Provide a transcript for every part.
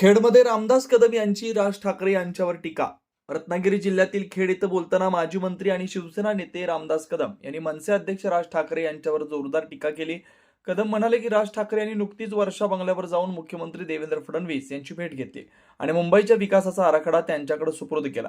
खेडमध्ये रामदास कदम यांची राज ठाकरे यांच्यावर टीका. रत्नागिरी जिल्ह्यातील खेड इथं बोलताना माजी मंत्री आणि शिवसेना नेते रामदास कदम यांनी मनसे अध्यक्ष राज ठाकरे यांच्यावर जोरदार टीका केली. कदम म्हणाले की राज ठाकरे यांनी नुकतीच वर्षा बंगल्यावर जाऊन मुख्यमंत्री देवेंद्र फडणवीस यांची भेट घेतली आणि मुंबईच्या विकासाचा आराखडा त्यांच्याकडे सुपूर्द केला.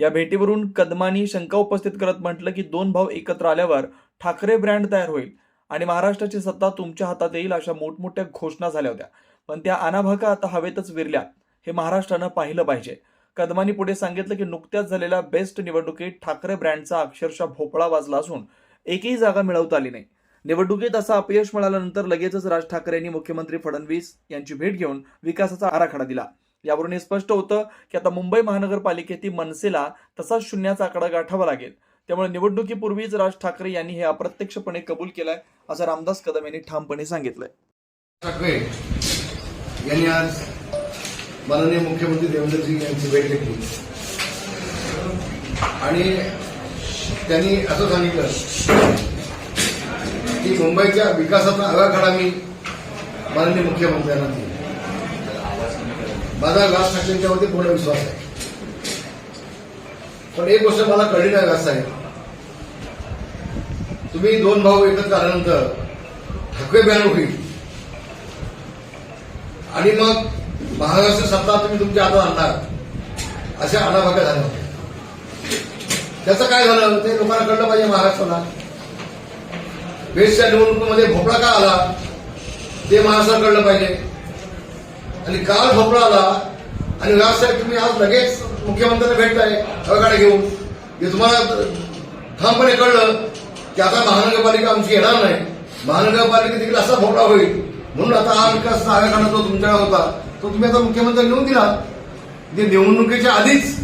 या भेटीवरून कदमांनी शंका उपस्थित करत म्हटलं की दोन भाऊ एकत्र आल्यावर ठाकरे ब्रँड तयार होईल आणि महाराष्ट्राची सत्ता तुमच्या हातात येईल अशा मोठमोठ्या घोषणा झाल्या होत्या. पण त्या अनाभाका आता हवेतच विरल्या. हे महाराष्ट्रानं पाहिलं पाहिजे. कदमांनी पुढे सांगितलं की नुकत्याच झालेल्या बेस्ट निवडणुकीत ठाकरे ब्रँडचा अक्षरशः भोपळा वाजला असून एकही जागा मिळवता आली नाही. निवडणुकीत असं अपयश मिळाल्यानंतर लगेचच राज ठाकरे यांनी मुख्यमंत्री फडणवीस यांची भेट घेऊन विकासाचा आराखडा दिला. यावरून हे स्पष्ट होतं की आता मुंबई महानगरपालिकेतील मनसेला तसाच शून्याचा आकडा गाठावा लागेल. त्यामुळे निवडणुकीपूर्वीच राज ठाकरे यांनी हे अप्रत्यक्षपणे कबूल केलंय असं रामदास कदम यांनी ठामपणे सांगितलंय. यांनी आज माननीय मुख्यमंत्री देवेंद्रजी यांची भेट घेतली. आणि त्यांनी असं सांगितलं की मुंबईच्या विकासाचा आराखडा मी माननीय मुख्यमंत्र्यांना दिला. माझा राज ठाकरेंच्यावरती पूर्ण विश्वास आहे. पण एक गोष्ट मला कळली नाही राज साहेब. तुम्ही दोन भाऊ एकत्र आल्यानंतर ठाकरे बॅन होईल. आणि मग महाराष्ट्र सत्ता तुम्ही तुमच्या हातात आणणार. अशा अनाभाक्या झाल्या. होत्या त्याचं काय झालं? ते लोकांना कळलं पाहिजे महाराष्ट्राला. बेस्टच्या निवडणुकीमध्ये भोपळा का आला? ते महाराष्ट्राला कळलं पाहिजे. आणि काल भोपळा आला आणि राजसाहेब तुम्ही आज लगेच मुख्यमंत्र्यांना भेटताय आघाडी घेऊन. हे तुम्हाला ठामपणे कळलं की आता महानगरपालिका आमची येणार नाही. महानगरपालिका देखील असा भोपळा होईल. म्हणून आता हा विकास आराखडा जो तुमच्याकडे होता तो तुम्ही आता मुख्यमंत्री लिहून दिला. जे निवडणुकीच्या आधीच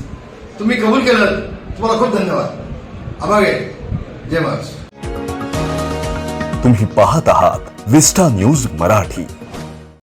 तुम्ही कबूल केलं तुम्हाला खूप धन्यवाद. आभार जय महाराज. तुम्ही पाहत आहात विस्टा न्यूज मराठी.